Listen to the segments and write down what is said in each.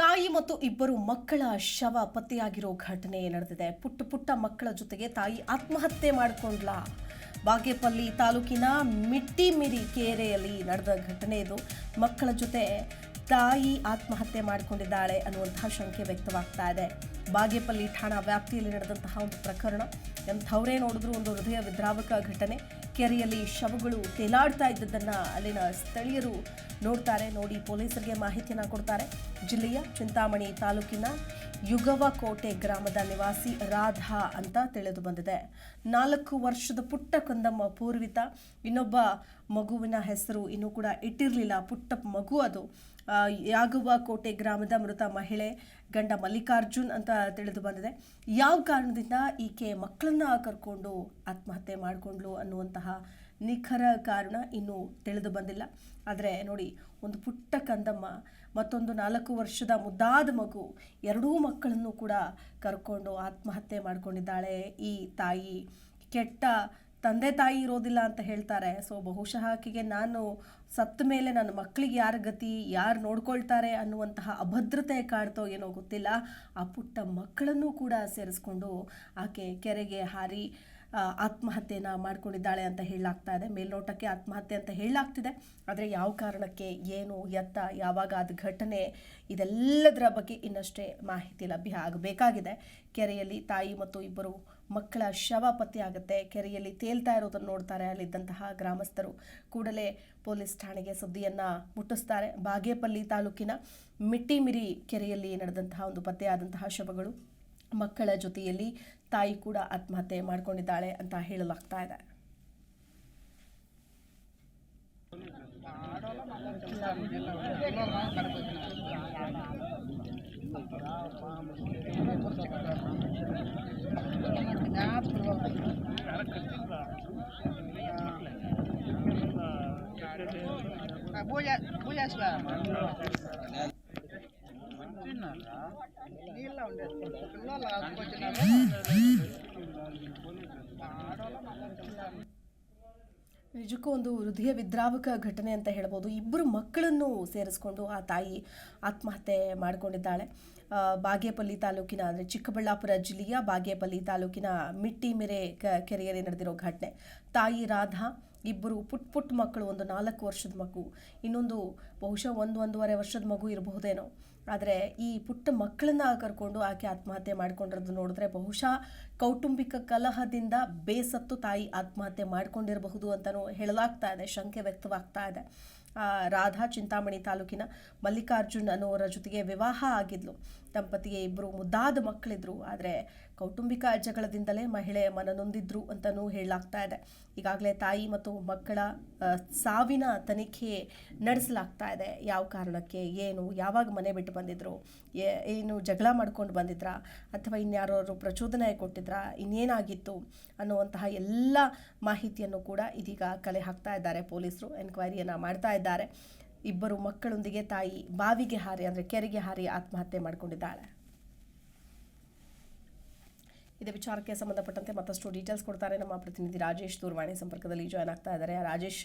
ತಾಯಿ ಮತ್ತು ಇಬ್ಬರು ಮಕ್ಕಳ ಶವ ಪತ್ತೆಯಾಗಿರೋ ಘಟನೆ ನಡೆದಿದೆ. ಪುಟ್ಟ ಪುಟ್ಟ ಮಕ್ಕಳ ಜೊತೆಗೆ ತಾಯಿ ಆತ್ಮಹತ್ಯೆ ಮಾಡಿಕೊಂಡ್ಲ. ಬಾಗೇಪಲ್ಲಿ ತಾಲೂಕಿನ ಮಿಟ್ಟಿಮಿರಿ ಕೆರೆಯಲ್ಲಿ ನಡೆದ ಘಟನೆ ಇದು. ಮಕ್ಕಳ ಜೊತೆ ತಾಯಿ ಆತ್ಮಹತ್ಯೆ ಮಾಡಿಕೊಂಡಿದ್ದಾಳೆ ಅನ್ನುವಂತಹ ಶಂಕೆ ವ್ಯಕ್ತವಾಗ್ತಾ ಇದೆ. ಬಾಗೇಪಲ್ಲಿ ಠಾಣಾ ವ್ಯಾಪ್ತಿಯಲ್ಲಿ ನಡೆದಂತಹ ಒಂದು ಪ್ರಕರಣ. ಎಂಥವರೇ ನೋಡಿದ್ರು ಒಂದು ಹೃದಯ ವಿದ್ರಾವಕ ಘಟನೆ. ಕೆರೆಯಲ್ಲಿ ಶವಗಳು ತೇಲಾಡ್ತಾ ಇದ್ದದ್ದನ್ನ ಅಲ್ಲಿನ ಸ್ಥಳೀಯರು ನೋಡ್ತಾರೆ. ನೋಡಿ ಪೊಲೀಸರಿಗೆ ಮಾಹಿತಿಯನ್ನು ಕೊಡ್ತಾರೆ. ಜಿಲ್ಲೆಯ ಚಿಂತಾಮಣಿ ತಾಲೂಕಿನ ಯುಗವಕೋಟೆ ಗ್ರಾಮದ ನಿವಾಸಿ ರಾಧಾ ಅಂತ ತಿಳಿದು ಬಂದಿದೆ. ನಾಲ್ಕು ವರ್ಷದ ಪುಟ್ಟ ಕಂದಮ್ಮ ಪೂರ್ವಿತ, ಇನ್ನೊಬ್ಬ ಮಗುವಿನ ಹೆಸರು ಇನ್ನೂ ಕೂಡ ಇಟ್ಟಿರಲಿಲ್ಲ. ಪುಟ್ಟ ಮಗು ಅದು. ಯಾಗುವ ಕೋಟೆ ಗ್ರಾಮದ ಮೃತ ಮಹಿಳೆ ಗಂಡ ಮಲ್ಲಿಕಾರ್ಜುನ್ ಅಂತ ತಿಳಿದು ಬಂದಿದೆ. ಯಾವ ಕಾರಣದಿಂದ ಈಕೆ ಮಕ್ಕಳನ್ನ ಕರ್ಕೊಂಡು ಆತ್ಮಹತ್ಯೆ ಮಾಡಿಕೊಂಡ್ಲು ಅನ್ನುವಂತಹ ನಿಖರ ಕಾರಣ ಇನ್ನೂ ತಿಳಿದು ಬಂದಿಲ್ಲ. ಆದರೆ ನೋಡಿ, ಒಂದು ಪುಟ್ಟ ಕಂದಮ್ಮ, ಮತ್ತೊಂದು ನಾಲ್ಕು ವರ್ಷದ ಮುದ್ದಾದ ಮಗು, ಎರಡೂ ಮಕ್ಕಳನ್ನು ಕೂಡ ಕರ್ಕೊಂಡು ಆತ್ಮಹತ್ಯೆ ಮಾಡಿಕೊಂಡಿದ್ದಾಳೆ ಈ ತಾಯಿ. ಕೆಟ್ಟ ತಂದೆ ತಾಯಿ ಇರೋದಿಲ್ಲ ಅಂತ ಹೇಳ್ತಾರೆ. ಸೊ ಬಹುಶಃ ಆಕೆಗೆ ನಾನು ಸತ್ತ ಮೇಲೆ ನನ್ನ ಮಕ್ಕಳಿಗೆ ಯಾರ ಗತಿ, ಯಾರು ನೋಡ್ಕೊಳ್ತಾರೆ ಅನ್ನುವಂತಹ ಅಭದ್ರತೆ ಕಾಡ್ತೋ ಏನೋ ಗೊತ್ತಿಲ್ಲ. ಆ ಪುಟ್ಟ ಮಕ್ಕಳನ್ನು ಕೂಡ ಸೇರಿಸ್ಕೊಂಡು ಆಕೆ ಕೆರೆಗೆ ಹಾರಿ ಆತ್ಮಹತ್ಯೆನ ಮಾಡ್ಕೊಂಡಿದ್ದಾಳೆ ಅಂತ ಹೇಳಲಾಗ್ತಾ ಇದೆ. ಮೇಲ್ನೋಟಕ್ಕೆ ಆತ್ಮಹತ್ಯೆ ಅಂತ ಹೇಳಲಾಗ್ತಿದೆ. ಆದರೆ ಯಾವ ಕಾರಣಕ್ಕೆ, ಏನು, ಎತ್ತ, ಯಾವಾಗ ಅದು ಘಟನೆ, ಇದೆಲ್ಲದರ ಬಗ್ಗೆ ಇನ್ನಷ್ಟೇ ಮಾಹಿತಿ ಲಭ್ಯ ಆಗಬೇಕಾಗಿದೆ. ಕೆರೆಯಲ್ಲಿ ತಾಯಿ ಮತ್ತು ಇಬ್ಬರು ಮಕ್ಕಳ ಶವ ಪತ್ತೆಯಾಗುತ್ತೆ ಕೆರೆಯಲ್ಲಿ ತೇಲ್ತಾ ಇರೋದನ್ನು ನೋಡ್ತಾರೆ. ಅಲ್ಲಿದ್ದಂತಹ ಗ್ರಾಮಸ್ಥರು ಕೂಡಲೇ ಪೊಲೀಸ್ ಠಾಣೆಗೆ ಸುದ್ದಿಯನ್ನು ಮುಟ್ಟಿಸ್ತಾರೆ. ಬಾಗೇಪಲ್ಲಿ ತಾಲೂಕಿನ ಮಿಟ್ಟಿಮಿರಿ ಕೆರೆಯಲ್ಲಿ ನಡೆದಂತಹ ಒಂದು ಪತ್ತೆಯಾದಂತಹ ಶವಗಳು. ಮಕ್ಕಳ ಜೊತೆಯಲ್ಲಿ ತಾಯಿ ಕೂಡ ಆತ್ಮಹತ್ಯೆ ಮಾಡಿಕೊಂಡಿದ್ದಾಳೆ ಅಂತ ಹೇಳಲಾಗ್ತಾ ಇದೆ. Voy a, ಸ್ವಾಮಿ ನಿಜಕ್ಕೂ ಒಂದು ಹೃದಯ ವಿದ್ರಾವಕ ಘಟನೆ ಅಂತ ಹೇಳ್ಬೋದು. ಇಬ್ಬರು ಮಕ್ಕಳನ್ನು ಸೇರಿಸ್ಕೊಂಡು ಆ ತಾಯಿ ಆತ್ಮಹತ್ಯೆ ಮಾಡಿಕೊಂಡಿದ್ದಾಳೆ. ಬಾಗೇಪಲ್ಲಿ ತಾಲೂಕಿನ ಅಂದರೆ ಚಿಕ್ಕಬಳ್ಳಾಪುರ ಜಿಲ್ಲೆಯ ಬಾಗೇಪಲ್ಲಿ ತಾಲೂಕಿನ ಮಿಟ್ಟಿ ಮೆರೆ ಕೆರೆಯಲ್ಲಿ ನಡೆದಿರೋ ಘಟನೆ. ತಾಯಿ ರಾಧಾ ಇಬ್ಬರು ಪುಟ್ ಪುಟ್ಟ ಮಕ್ಕಳು, ಒಂದು ನಾಲ್ಕು ವರ್ಷದ ಮಗು, ಇನ್ನೊಂದು ಬಹುಶಃ ಒಂದು ಒಂದೂವರೆ ವರ್ಷದ ಮಗು ಇರಬಹುದೇನೋ. ಆದರೆ ಈ ಪುಟ್ಟ ಮಕ್ಕಳನ್ನ ಕರ್ಕೊಂಡು ಆಕೆ ಆತ್ಮಹತ್ಯೆ ಮಾಡ್ಕೊಂಡಿರೋದು ನೋಡಿದ್ರೆ ಬಹುಶಃ ಕೌಟುಂಬಿಕ ಕಲಹದಿಂದ ಬೇಸತ್ತು ತಾಯಿ ಆತ್ಮಹತ್ಯೆ ಮಾಡ್ಕೊಂಡಿರಬಹುದು ಅಂತಲೂ ಹೇಳಲಾಗ್ತಾ ಇದೆ, ಶಂಕೆ ವ್ಯಕ್ತವಾಗ್ತಾ ಇದೆ. ರಾಧಾ ಚಿಂತಾಮಣಿ ತಾಲೂಕಿನ ಮಲ್ಲಿಕಾರ್ಜುನ್ ಅನ್ನೋರ ಜೊತೆಗೆ ವಿವಾಹ ಆಗಿದ್ಲು. ದಂಪತಿಗೆ ಇಬ್ಬರು ಮುದ್ದಾದ ಮಕ್ಕಳಿದ್ರು. ಆದರೆ ಕೌಟುಂಬಿಕ ಜಗಳದಿಂದಲೇ ಮಹಿಳೆ ಮನನೊಂದಿದ್ರು ಅಂತಲೂ ಹೇಳಲಾಗ್ತಾ ಇದೆ. ಈಗಾಗಲೇ ತಾಯಿ ಮತ್ತು ಮಕ್ಕಳ ಸಾವಿನ ತನಿಖೆ ನಡೆಸಲಾಗ್ತಾ ಇದೆ. ಯಾವ ಕಾರಣಕ್ಕೆ, ಏನು, ಯಾವಾಗ ಮನೆ ಬಿಟ್ಟು ಬಂದಿದ್ರು ಏನು ಜಗಳ ಮಾಡ್ಕೊಂಡು ಬಂದಿದ್ರಾ, ಅಥವಾ ಇನ್ಯಾರು ಪ್ರಚೋದನೆ ಕೊಟ್ಟಿದ್ರಾ, ಇನ್ನೇನಾಗಿತ್ತು ಅನ್ನುವಂತಹ ಎಲ್ಲ ಮಾಹಿತಿಯನ್ನು ಕೂಡ ಇದೀಗ ಕಲೆ ಹಾಕ್ತಾ ಇದ್ದಾರೆ ಪೊಲೀಸರು, ಎನ್ಕ್ವೈರಿಯನ್ನು ಮಾಡ್ತಾ ಇದ್ದಾರೆ. ಇಬ್ಬರು ಮಕ್ಕಳೊಂದಿಗೆ ತಾಯಿ ಬಾವಿಗೆ ಹಾರಿ, ಅಂದರೆ ಕೆರೆಗೆ ಹಾರಿ ಆತ್ಮಹತ್ಯೆ ಮಾಡಿಕೊಂಡಿದ್ದಾಳೆ. ಇದೇ ವಿಚಾರಕ್ಕೆ ಸಂಬಂಧಪಟ್ಟಂತೆ ಮತ್ತಷ್ಟು ಡೀಟೇಲ್ಸ್ ಕೊಡ್ತಾರೆ ನಮ್ಮ ಪ್ರತಿನಿಧಿ ರಾಜೇಶ್ ದೂರವಾಣಿ ಸಂಪರ್ಕದಲ್ಲಿ ಜಾಯ್ನ್ ಆಗ್ತಾ ಇದ್ದಾರೆ. ರಾಜೇಶ್,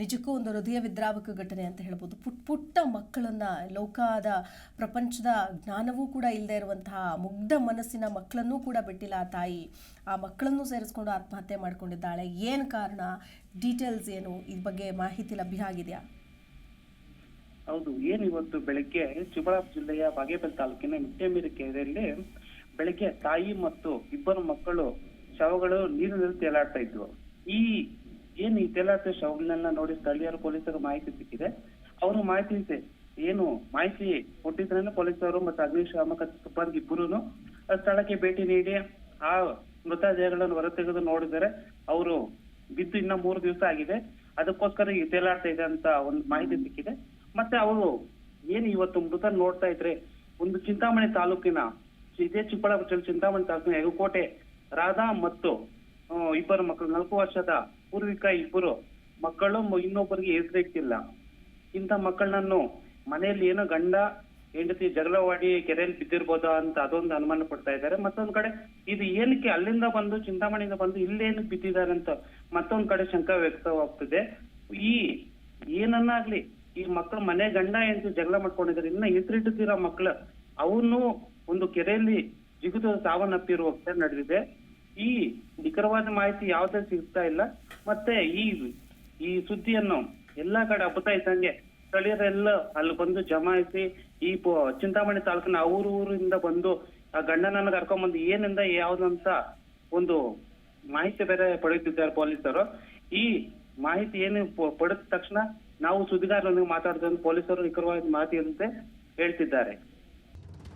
ನಿಜಕ್ಕೂ ಒಂದು ಹೃದಯ ವಿದ್ರಾವಕ ಘಟನೆ ಅಂತ ಹೇಳ್ಬೋದು. ಪುಟ್ಟ ಪುಟ್ಟ ಮಕ್ಕಳನ್ನ, ಲೋಕದ ಪ್ರಪಂಚದ ಜ್ಞಾನವೂ ಕೂಡ ಇಲ್ಲದೆ ಇರುವಂತಹ ಮುಗ್ಧ ಮನಸ್ಸಿನ ಮಕ್ಕಳನ್ನೂ ಕೂಡ ಬಿಟ್ಟಿಲ್ಲ ಆ ತಾಯಿ. ಆ ಮಕ್ಕಳನ್ನು ಸೇರಿಸ್ಕೊಂಡು ಆತ್ಮಹತ್ಯೆ ಮಾಡ್ಕೊಂಡಿದ್ದಾಳೆ. ಏನು ಕಾರಣ? ಡೀಟೇಲ್ಸ್ ಏನು? ಈ ಬಗ್ಗೆ ಮಾಹಿತಿ ಲಭ್ಯ ಆಗಿದೆಯಾ? ಹೌದು ಏನು ಇವತ್ತು ಬೆಳಗ್ಗೆ ಚಿಕ್ಕಬಳ್ಳಾಪುರ ಜಿಲ್ಲೆಯ ಬಾಗೇಪಲ್ಲಿ ತಾಲೂಕಿನ ಮಿಟ್ಟೆಮೀರಿ ಕೆರೆಯಲ್ಲಿ ಬೆಳಗ್ಗೆ ತಾಯಿ ಮತ್ತು ಇಬ್ಬರು ಮಕ್ಕಳು ಶವಗಳು ನೀರಿನಲ್ಲಿ ತೇಲಾಡ್ತಾ ಇದ್ವು. ಈ ಏನು ಈ ತೇಲಾಡ್ತ ಶವಗಳನ್ನೆಲ್ಲ ನೋಡಿ ಸ್ಥಳೀಯರು ಪೊಲೀಸರು ಮಾಹಿತಿ ಸಿಕ್ಕಿದೆ. ಅವರು ಮಾಹಿತಿ ಇದೆ. ಏನು ಮಾಹಿತಿ ಕೊಟ್ಟಿದ್ರೇನೆ ಪೊಲೀಸರು ಮತ್ತು ಅಗ್ನಿಶಾಮಕ ಸಿಬ್ಬಂದಿ ಇಬ್ಬರು ಸ್ಥಳಕ್ಕೆ ಭೇಟಿ ನೀಡಿ ಆ ಮೃತದೇಹಗಳನ್ನು ಹೊರತೆಗೆದು ನೋಡಿದರೆ ಅವರು ಬಿದ್ದು ಇನ್ನ ಮೂರು ದಿವಸ ಆಗಿದೆ. ಅದಕ್ಕೋಸ್ಕರ ಈ ತೇಲಾಡ್ತಾ ಇದೆ ಅಂತ ಒಂದು ಮಾಹಿತಿ ಸಿಕ್ಕಿದೆ. ಮತ್ತೆ ಅವರು ಏನು ಇವತ್ತು ಮೃತ ನೋಡ್ತಾ ಇದ್ರೆ ಒಂದು ಚಿಂತಾಮಣಿ ತಾಲೂಕಿನ ಇದೇ ಚಿಕ್ಕಬಳ್ಳಾಪುರ ಚಿಂತಾಮಣಿ ತಾಲೂಕಿನ ಯಗಕೋಟೆ ರಾಧಾ ಮತ್ತು ಇಬ್ಬರು ಮಕ್ಕಳು, ನಾಲ್ಕು ವರ್ಷದ ಪೂರ್ವಿಕ ಇಬ್ಬರು ಮಕ್ಕಳು ಇನ್ನೊಬ್ಬರಿಗೆ ಹೆಸರಿಟ್ಟಿಲ್ಲ ಇಂಥ ಮಕ್ಕಳನ್ನು ಮನೆಯಲ್ಲಿ ಏನೋ ಗಂಡ, ಹೆಂಡತಿ ಜಗಳವಾಡಿ ಕೆರೆಯಲ್ಲಿ ಬಿದ್ದಿರ್ಬೋದ ಅಂತ ಅದೊಂದು ಅನುಮಾನ ಪಡ್ತಾ ಇದ್ದಾರೆ. ಮತ್ತೊಂದ್ ಕಡೆ, ಇದು ಏನಕ್ಕೆ ಅಲ್ಲಿಂದ ಬಂದು, ಚಿಂತಾಮಣಿಯಿಂದ ಬಂದು ಇಲ್ಲೇನಕ್ಕೆ ಬಿದ್ದಿದ್ದಾರೆ ಅಂತ ಮತ್ತೊಂದ್ ಕಡೆ ಶಂಕ ವ್ಯಕ್ತವಾಗ್ತಿದೆ. ಈ ಏನನ್ನಾಗ್ಲಿ, ಈ ಮಕ್ಕಳು ಮನೆ ಗಂಡ, ಹೆಂಡತಿ ಜಗಳ ಮಾಡ್ಕೊಂಡಿದ್ದಾರೆ. ಇನ್ನ ಹೆಸರಿಟ್ಟಿರೋ ಮಕ್ಕಳು ಅವನು ಒಂದು ಕೆರೆಯಲ್ಲಿ ಜಿಗಿದು ಸಾವನ್ನಪ್ಪಿರುವ ಘಟನೆ ನಡೆದಿದೆ. ಈ ನಿಖರವಾದ ಮಾಹಿತಿ ಯಾವುದೇ ಸಿಗ್ತಾ ಇಲ್ಲ. ಮತ್ತೆ ಈ ಈ ಸುದ್ದಿಯನ್ನು ಎಲ್ಲಾ ಕಡೆ ಹಬ್ಬತಾ ಇದ್ದಂಗೆ ಸ್ಥಳೀಯರೆಲ್ಲ ಅಲ್ಲಿ ಬಂದು ಜಮಾಯಿಸಿ ಈ ಚಿಂತಾಮಣಿ ತಾಲೂಕಿನ ಊರು ಊರಿಂದ ಬಂದು ಆ ಗಂಡನನ್ನ ಕರ್ಕೊಂಡ್ಬಂದು ಏನಿಂದ ಯಾವ್ದಂತ ಒಂದು ಮಾಹಿತಿ ಬೇರೆ ಪಡೆಯುತ್ತಿದ್ದಾರೆ ಪೊಲೀಸರು. ಈ ಮಾಹಿತಿ ಏನು ಪಡೆದ ತಕ್ಷಣ ನಾವು ಸುದ್ದಿಗಾರರೊಂದಿಗೆ ಮಾತಾಡಿದ ಪೊಲೀಸರು ನಿಖರವಾದ ಮಾಹಿತಿ ಇರುತ್ತೆ ಹೇಳ್ತಿದ್ದಾರೆ.